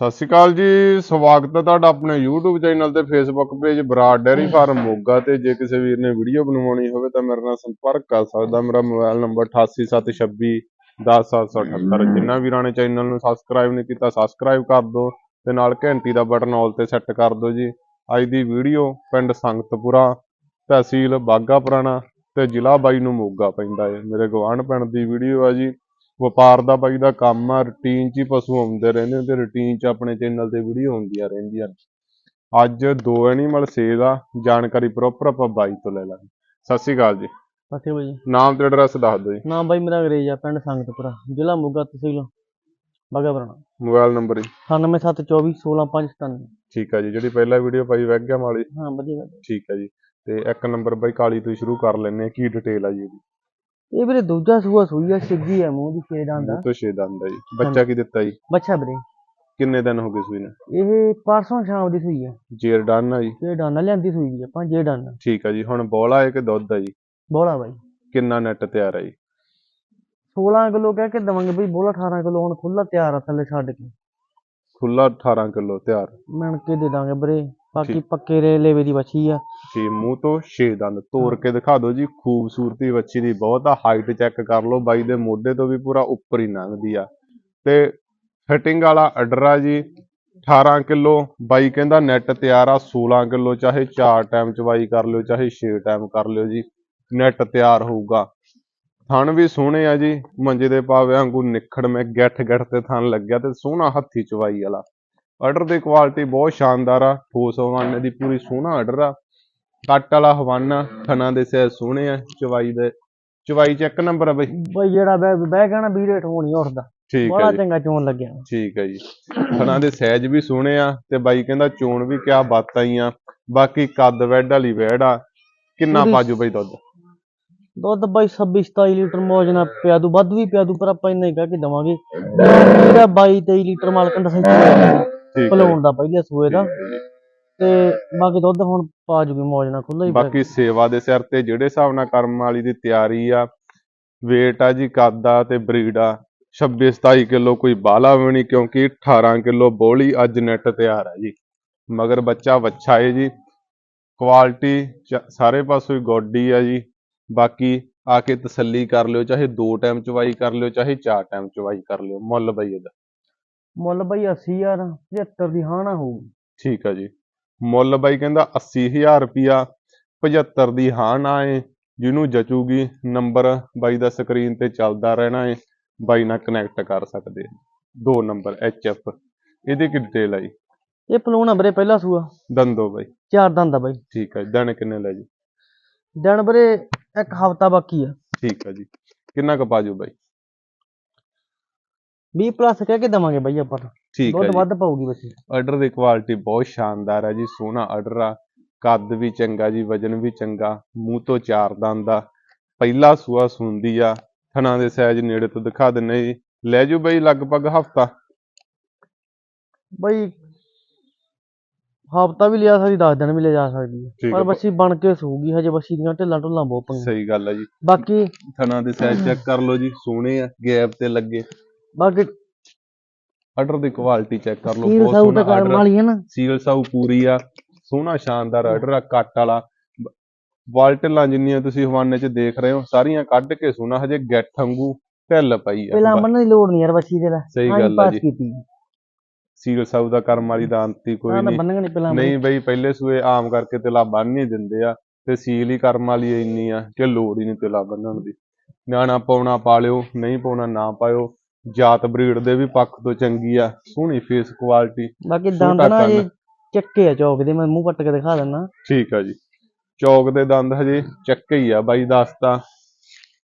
ਸਤਿ ਸ਼੍ਰੀ ਅਕਾਲ ਜੀ, ਸਵਾਗਤ ਹੈ ਤੁਹਾਡਾ ਆਪਣੇ YouTube ਚੈਨਲ ਤੇ Facebook page Brar dairy farm Moga ਤੇ। ਜੇ ਕਿਸੇ ਵੀਰ ਨੇ ਵੀਡੀਓ ਬਣਵਾਉਣੀ ਹੋਵੇ ਤਾਂ ਮੇਰੇ ਨਾਲ ਸੰਪਰਕ ਕਰ ਸਕਦਾ। ਮੇਰਾ ਮੋਬਾਈਲ ਨੰਬਰ 8876 10778 ਜਿਨ੍ਹਾਂ ਵੀਰਾਂ ਨੇ ਚੈਨਲ ਨੂੰ ਸਬਸਕ੍ਰਾਈਬ ਨਹੀਂ ਕੀਤਾ ਸਬਸਕ੍ਰਾਈਬ ਕਰ ਦਿਓ ਤੇ ਨਾਲ ਘੰਟੀ ਦਾ ਬਟਨ ਆਲ ਤੇ ਸੈੱਟ ਕਰ ਦਿਓ ਜੀ। ਅੱਜ ਦੀ ਵੀਡੀਓ ਪਿੰਡ ਸੰਗਤਪੁਰਾ, ਤਹਿਸੀਲ ਬਾਗਾ ਪੁਰਾਣਾ ਤੇ ਜ਼ਿਲ੍ਹਾ ਬਾਈ ਨੂੰ ਮੋਗਾ ਪੈਂਦਾ ਹੈ। ਮੇਰੇ ਗਵਾਂਢ ਪਿੰਡ ਦੀ ਵੀਡੀਓ ਆ ਜੀ। ਵਪਾਰ ਦਾ ਬਾਈ ਦਾ ਕੰਮ ਆ ਰੁਟੀਨ 'ਚ ਹੀ ਪਸ਼ੂ ਆਉਂਦੇ ਰਹਿੰਦੇ ਤੇ ਰੁਟੀਨ 'ਚ ਆਪਣੇ ਚੈਨਲ ਤੇ ਵੀਡੀਓ ਹੁੰਦੀਆਂ ਰਹਿੰਦੀਆਂ ਅੱਜ ਦੋ ਐਨੀਮਲ ਸੇਲ ਆ ਜਾਣਕਾਰੀ ਪ੍ਰੋਪਰ ਆਪਾਂ ਬਾਈ ਤੋਂ ਲੈ ਲਾਂਗੇ। ਸਤਿ ਸ਼੍ਰੀ ਅਕਾਲ ਜੀ। ਫਤਿਹ ਬਾਈ ਨਾਮ ਤੇ ਐਡਰੈਸ ਦੱਸ ਦਿਓ ਜੀ। ਨਾਮ ਬਾਈ ਮੇਰਾ ਅੰਗਰੇਜ਼ ਆ ਪਿੰਡ ਸੰਗਤਪੁਰਾ ਜ਼ਿਲ੍ਹਾ ਮੋਗਾ ਤਹਿਸੀਲ ਬਾਗਾ ਪੁਰਾਣਾ ਮੋਬਾਈਲ ਨੰਬਰ ਜੀ 9724 16597 ਠੀਕ ਆ ਜੀ ਜਿਹੜੀ ਪਹਿਲਾ ਵੀਡੀਓ ਪਾਈ ਵੈਗਿਆ ਵਾਲੀ। ਹਾਂ ਵਧੀਆ। ਠੀਕ ਆ ਜੀ। ਤੇ ਇੱਕ ਨੰਬਰ ਬਾਈ ਕਾਲੀ ਤੋਂ ਸ਼ੁਰੂ ਕਰ ਲੈਣੇ ਆ ਕੀ ਡਿਟੇਲ ਆ ਜੀ ਇਹਦੀ। ਇਹ ਵੀਰੇ ਦੂਜਾ ਸੂਆ ਸੂਈ ਆ ਸਿੱਧੀ ਆ ਮੂੰਹ ਦੀ ਛੇ ਦੰਦ ਆ। ਤੋਂ ਛੇ ਦੰਦ ਆ ਜੀ। ਬੱਚਾ ਕੀ ਦਿੱਤਾ ਜੀ? ਬੱਚਾ ਵੀਰੇ। ਕਿੰਨੇ ਦਿਨ ਹੋ ਗਏ ਸੂਈ ਨੇ? ਇਹ ਪਰਸੋਂ ਸ਼ਾਮ ਦੀ ਸੂਈ ਆ। ਜੇਰ ਡਨ ਆ ਜੀ? ਜੇ ਡਾਨਾ ਲਿਆਂਦੀ ਸੂਈ ਦੀ ਆਪਾਂ ਜੇ ਡਾਨਾ ਠੀਕ ਆ ਜੀ ਹੁਣ ਬੋਲਾ ਹੈ ਕਿ ਦੁੱਧ ਆ ਜੀ? ਬੋਲਾ ਬਾਈ। ਕਿੰਨਾ ਨੈਟ ਤਿਆਰ ਆ ਜੀ? 16 ਕਿਲੋ ਕਹਿ ਕੇ ਦਵਾਂਗੇ ਬਈ ਬੋਲਾ 18 ਕਿਲੋ ਹੁਣ ਖੁੱਲਾ ਤਿਆਰ ਆ ਥੱਲੇ ਛੱਡ ਕੇ। ਖੁੱਲਾ 18 ਕਿਲੋ ਤਿਆਰ। ਮਿਣ ਕੇ ਦੇ ਦਾਂਗੇ ਵੀਰੇ ਬਾਕੀ ਪੱਕੇ ਰੇ ਲੇਵੇ ਦੀ ਬੱਚੀ ਆ। ਜੀ ਮੂੰਹ ਤੋਂ ਛੇ ਦੰਦ ਤੋੜ ਕੇ ਦਿਖਾ ਦਿਓ ਜੀ। ਖੂਬਸੂਰਤੀ ਵੱਛੀ ਦੀ ਬਹੁਤ ਆ। ਹਾਈਟ ਚੈੱਕ ਕਰ ਲਓ। ਬਾਈ ਦੇ ਮੋਢੇ ਤੋਂ ਵੀ ਪੂਰਾ ਉੱਪਰ ਹੀ ਲੰਘਦੀ ਆ। ਤੇ ਫਿਟਿੰਗ ਵਾਲਾ ਆ ਜੀ। 18 ਕਿਲੋ। ਬਾਈ ਕਹਿੰਦਾ ਨੈਟ ਤਿਆਰ ਆ। 16 ਕਿਲੋ ਚਾਹੇ 4 ਟਾਈਮ ਚਵਾਈ ਕਰ ਲਿਓ ਚਾਹੇ 6 ਟਾਈਮ ਕਰ ਲਿਓ ਜੀ। ਨੈਟ ਤਿਆਰ ਹੋਊਗਾ। ਥਣ ਵੀ ਸੋਹਣੇ ਆ ਜੀ। ਮੰਜੇ ਦੇ ਪਾਵੇ ਵਾਂਗੂ ਨਿਖੜ ਮੈਂ ਗੱਠ ਗੱਠ ਤੇ ਥਣ ਲੱਗਿਆ ਤੇ ਸੋਹਣਾ ਹੱਥੀ ਚਵਾਈ ਵਾਲਾ। ਆਰਡਰ ਦੀ ਕੁਆਲਿਟੀ ਬਹੁਤ ਸ਼ਾਨਦਾਰ ਆ। ਠੋਸ ਹਵਾਨੇ ਦੀ ਪੂਰੀ ਸੋਹਣਾ ਆਰਡਰ ਆ। ਕੱਟ ਵਾਲਾ ਹਵਾਨਾ ਥਣਾ ਦੇ ਸਹਿ ਸੋਹਣੇ ਆ ਚਵਾਈ ਦੇ ਚਵਾਈ ਚ ਇੱਕ ਨੰਬਰ ਆ ਬਈ। ਬਈ ਜਿਹੜਾ ਬਹਿ ਬਹਿ ਗਿਆ ਨਾ ਵੀਰੇ ਠੋਣੀ ਉੱਠਦਾ ਠੀਕ ਬੜਾ ਹੈ ਜੀ। ਚੰਗਾ ਚੋਣ ਲੱਗਿਆ। ਠੀਕ ਹੈ ਜੀ। ਥਣਾ ਦੇ ਸਾਈਜ਼ ਵੀ ਸੋਹਣੇ ਆ ਤੇ ਬਾਈ ਕਹਿੰਦਾ ਚੋਣ ਵੀ ਕਿਆ ਬਾਤਾਂ ਹੀ ਆ। ਬਾਕੀ ਕੱਦ ਵੈਡ ਵਾਲੀ ਵੈੜ ਆ। ਕਿੰਨਾ ਪਾਜੂ ਬਈ ਦੁੱਧ? ਦੁੱਧ ਬਾਈ 26 27 ਲੀਟਰ ਮੌਜ ਨਾਲ ਪਿਆ ਦੂ ਵੱਧ ਵੀ ਪਿਆ ਦੂ ਪਰ ਆਪਾਂ ਇੰਨਾ ਹੀ ਕਹਿ ਕੇ ਦਵਾਂਗੇ। ਇਹਦਾ 22 23 ਲੀਟਰ ਮਾਲਕਨ ਦਾ ਸਹੀ ਠੀਕ ਹੈ ਭਲਾਉਣ ਦਾ ਪਹਿਲੇ ਸੂਏ ਦਾ। ਤੇ ਬਾਕੀ ਦੁੱਧ ਹੁਣ ਪਾ ਜੂਗੀ ਮੌਜ ਨਾਲ ਖੁੱਲਾ ਹੀ। ਬਾਕੀ ਸੇਵਾ ਦੇ ਸਿਰ ਤੇ ਜਿਹੜੇ ਹਿਸਾਬ ਨਾਲ ਕਰਮ ਵਾਲੀ ਦੀ ਤਿਆਰੀ ਆ weight ਆ ਜੀ ਕੱਦ ਆ ਤੇ ਬਰੀਡ ਆ 26 27 ਕਿਲੋ ਕੋਈ ਬਾਲਾ ਵੀ ਨਹੀਂ ਕਿਉਂਕਿ 18 ਕਿਲੋ ਬੋਲੀ ਅੱਜ ਨੈਟ ਤਿਆਰ ਆ ਜੀ। ਮਗਰ ਬੱਚਾ ਵੱਛਾ ਏ ਜੀ ਕੁਆਲਿਟੀ ਸਾਰੇ ਪਾਸੋਂ ਹੀ ਗੋਡੀ ਆ ਜੀ। ਬਾਕੀ ਆ ਕੇ ਤਸੱਲੀ ਕਰ ਲਿਓ ਚਾਹੇ ਦੋ ਟਾਈਮ ਚਵਾਈ ਕਰ ਲਿਓ ਚਾਹੇ ਚਾਰ ਟਾਈਮ ਚਵਾਈ ਕਰ ਲਿਓ ਮੁੱਲ ਬਈ ਇਹਦਾ। ਮੁੱਲ ਬਾਈ 80000 75 ਦੀ ਹਾਂ ਨਾ ਹੋਊਗੀ ਠੀਕ ਆ ਜੀ। ਮੁੱਲ ਬਾਈ ਕਹਿੰਦਾ 80000 ਰੁਪਿਆ 75 ਦੀ ਹਾਂ ਨਾ ਏ ਜਿਹਨੂੰ ਜਚੂਗੀ ਨੰਬਰ ਬਾਈ ਦਾ ਸਕਰੀਨ ਤੇ ਚੱਲਦਾ ਰਹਿਣਾ ਏ ਬਾਈ ਨਾਲ ਕਨੈਕਟ ਕਰ ਸਕਦੇ ਦੋ ਨੰਬਰ ਐਫ ਇਹਦੀ ਕੀ ਡਿਟੇਲ ਆ ਜੀ? ਇਹ ਪਲੂਣ ਵੀਰੇ ਪਹਿਲਾ ਸੂਆ। ਦੰਦੋ ਬਾਈ। ਚਾਰ ਦੰਦ ਆ ਬਾਈ। ਠੀਕ ਆ ਜੀ ਦਿਨ ਕਿੰਨੇ ਲੈ ਜੀ? ਦਿਨ ਵੀਰੇ ਇੱਕ ਹਫਤਾ ਬਾਕੀ ਆ। ਠੀਕ ਆ ਜੀ ਕਿੰਨਾ ਕੁ ਪਾਜੂ ਬਾਈ? 20 ਪਲੱਸ ਕਹਿ ਕੇ ਦਵਾਂਗੇ ਬਾਈ ਆਪਾਂ। ਠੀਕ ਆ ਦੁੱਧ ਵੱਧ ਪਾਊਗੀ ਬੱਚੀ ਆਰਡਰ ਦੀ ਕੁਆਲਿਟੀ ਬਹੁਤ ਸ਼ਾਨਦਾਰ ਹੈ ਜੀ ਸੋਹਣਾ ਆਰਡਰ ਆ। ਕੱਦ ਵੀ ਚੰਗਾ ਜੀ ਵਜਨ ਵੀ ਚੰਗਾ ਮੂੰਹ ਤੋਂ ਚਾਰ ਦੰਦ ਆ। ਪਹਿਲਾ ਸੂਆ ਸੁੰਦੀ ਆ ਥਣਾ ਦੇ ਸਾਈਜ਼ ਨੇੜੇ ਤੋਂ ਦਿਖਾ ਦਿੰਨੇ ਜੀ। ਲੈ ਜੂ ਬਈ ਲਗਭਗ ਹਫਤਾ। ਬਾਈ ਹਫਤਾ ਵੀ ਲਿਆ ਸਕਦੀ 10 ਦਿਨ ਵੀ ਲਿਆ ਜਾ ਸਕਦੀ ਹੈ। ਪਰ ਬੱਚੀ ਬਣ ਕੇ ਸੂਗੀ ਹਜੇ ਬੱਚੀ ਦੀਆਂ ਢਿੱਲਾਂ ਢੁੱਲਾਂ ਬਹੁਤ ਪਈਆਂ। ਸਹੀ ਗੱਲ ਆ ਜੀ। ਬਾਕੀ ਥਣਾ ਦੇ ਸਾਈਜ਼ ਚੈੱਕ ਕਰ ਲਓ ਜੀ ਸੋਹਣੇ ਆ ਗੈਪ ਤੇ ਲੱਗੇ। ਬਾਕੀ ਆਰਡਰ ਦੀ ਕੁਆਲਿਟੀ ਚੈੱਕ ਕਰ ਲਓ ਬਹੁਤ ਸੋਹਣਾ ਆਰਡਰ ਵਾਲੀ ਹੈ ਨਾ। ਸੀਲ ਸਾਊ ਪੂਰੀ ਆ ਸੋਹਣਾ ਸ਼ਾਨਦਾਰ ਆਰਡਰ ਆ ਕੱਟ ਵਾਲਾ। ਵਾਲਟਲਾਂ ਜਿੰਨੀਆਂ ਤੁਸੀਂ ਹਵਾਨੇ 'ਚ ਦੇਖ ਰਹੇ ਹੋ ਸਾਰੀਆਂ ਕੱਢ ਕੇ ਸੋਹਣਾ ਹਜੇ ਗੱਠ ਵਾਂਗੂ ਢਿੱਲ ਪਈ ਆ। ਪਹਿਲਾਂ ਬੰਨਣ ਦੀ ਲੋੜ ਨਹੀਂ ਯਾਰ ਬੱਚੀ ਦੇ ਲੈ ਸਹੀ ਗੱਲ ਆ ਜੀ। ਸੀਲ ਸਾਊ ਦਾ ਕਰਮ ਵਾਲੀ ਦਾ ਅੰਤ ਕੋਈ ਨਹੀਂ। ਨਹੀਂ ਬਈ ਪਹਿਲੇ ਸੂਏ ਆਮ ਕਰਕੇ ਤਿਲਾ ਬੰਨ ਨਹੀਂ ਦਿੰਦੇ ਆ ਤੇ ਸੀਲ ਹੀ ਕਰਮ ਵਾਲੀ ਇੰਨੀ ਆ ਕਿ ਲੋੜ ਹੀ ਨਹੀਂ ਤਿਲਾ ਬੰਨਣ ਦੀ। ਨਿਆਣਾ ਪਾਉਣਾ ਪਾ ਲਿਓ ਨਹੀਂ ਪਾਉਣਾ ਨਾ ਪਾਇਓ। ਜਾਤ ਬਰੀਡ ਦੇ ਵੀ ਪੱਖ ਤੋਂ ਚੰਗੀ ਆ ਸੋਹਣੀ ਫੇਸ ਕੁਆਲਿਟੀ ਬਾਕੀ ਛੋਟਾ ਦੰਦ ਨਾ ਕੰਨ। ਜੇ ਚੱਕੇ ਆ ਚੌਕ ਦੇ ਮੈਂ ਮੂੰਹ ਪੱਟ ਕੇ ਦਿਖਾ ਦਿੰਦਾ ਠੀਕ ਆ ਜੀ। ਚੌਕ ਦੇ ਦੰਦ ਹਜੇ ਚੱਕੇ ਹੀ ਆ ਬਾਈ ਦੱਸਤਾ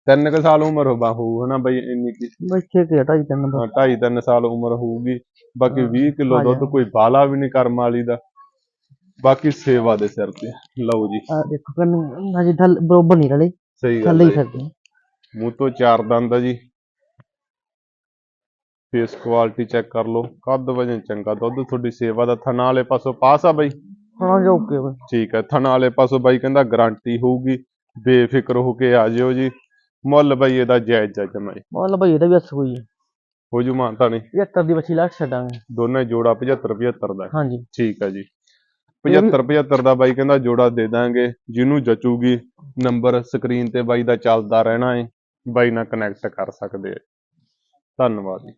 ਤਿੰਨ ਕੁ ਸਾਲ ਉਮਰ ਹੋਵਾ ਹੋਊ ਹਨਾ ਬਾਈ ਇੰਨੀ ਕੀ। ਬੱਚੇ ਕੇ ਢਾਈ ਤਿੰਨ ਨੰਬਰ ਹਾਂ, ਢਾਈ ਤਿੰਨ ਸਾਲ ਉਮਰ ਹੋਊਗੀ ਬਾਕੀ 20 ਕਿਲੋ ਆ ਦੁੱਧ। ਕੋਈ ਬਾਲਾ ਵੀ ਨਹੀਂ ਕਰਮ ਵਾਲੀ ਦਾ। ਬਾਕੀ ਸੇਵਾ ਦੇ ਸਿਰ ਤੇ ਲਓ ਜੀ। ਆ ਦੇਖੋ ਕੰਨ ਹਜੇ ਥੱਲੇ ਬਰੋਬਰ ਨਹੀਂ ਰਲੇ। ਸਹੀ ਥੱਲੇ ਗੱਲ ਹੀ ਹੈ। ਫਿਰਦੇ ਮੂੰਹ ਤੋਂ ਚਾਰ ਦੰਦ ਆ ਜੀ। ਫੇਸ ਕੁਆਲਿਟੀ ਚੈੱਕ ਕਰ ਲਓ। ਕੱਦ ਵਜਨ ਚੰਗਾ ਦੁੱਧ ਤੁਹਾਡੀ ਸੇਵਾ ਦਾ ਥਣਾ ਵਾਲੇ ਪਾਸੋਂ ਪਾਸ ਆ ਬਾਈ? ਹਾਂ ਜੀ ਓਕੇ ਬਾਈ। ਠੀਕ ਹੈ ਥਣਾ ਵਾਲੇ ਪਾਸੋਂ ਬਾਈ ਕਹਿੰਦਾ ਗਾਰੰਟੀ ਹੋਊਗੀ। ਬੇਫਿਕਰ ਹੋ ਕੇ ਆ ਜਿਓ ਜੀ। ਮੁੱਲ ਬਾਈ ਇਹਦਾ ਜਾਇਜ਼ ਆ ਜਮਾਈ ਮੁੱਲ ਬਾਈ ਇਹਦਾ ਵੀ ਹੱਸ ਹੋਈ ਹੈ ਹੋ ਜੂ ਮਾਨਤਾ ਨਹੀਂ? 75 ਦੀ ਬੱਚੀ ਲੱਖ ਛੱਡਾਂਗੇ। ਦੋਨੇ ਜੋੜਾ 75 75 ਦਾ। ਹਾਂਜੀ। ਠੀਕ ਹੈ ਜੀ। 75 75 ਦਾ ਬਾਈ ਕਹਿੰਦਾ ਜੋੜਾ ਦੇ ਦਾਂਗੇ। ਜਿਹਨੂੰ ਜਚੂਗੀ ਨੰਬਰ ਸਕਰੀਨ ਤੇ ਬਾਈ ਦਾ ਚੱਲਦਾ ਰਹਿਣਾ ਏ। ਬਾਈ ਨਾਲ ਕਨੈਕਟ ਕਰ ਸਕਦੇ ਆ। ਧੰਨਵਾਦ ਜੀ।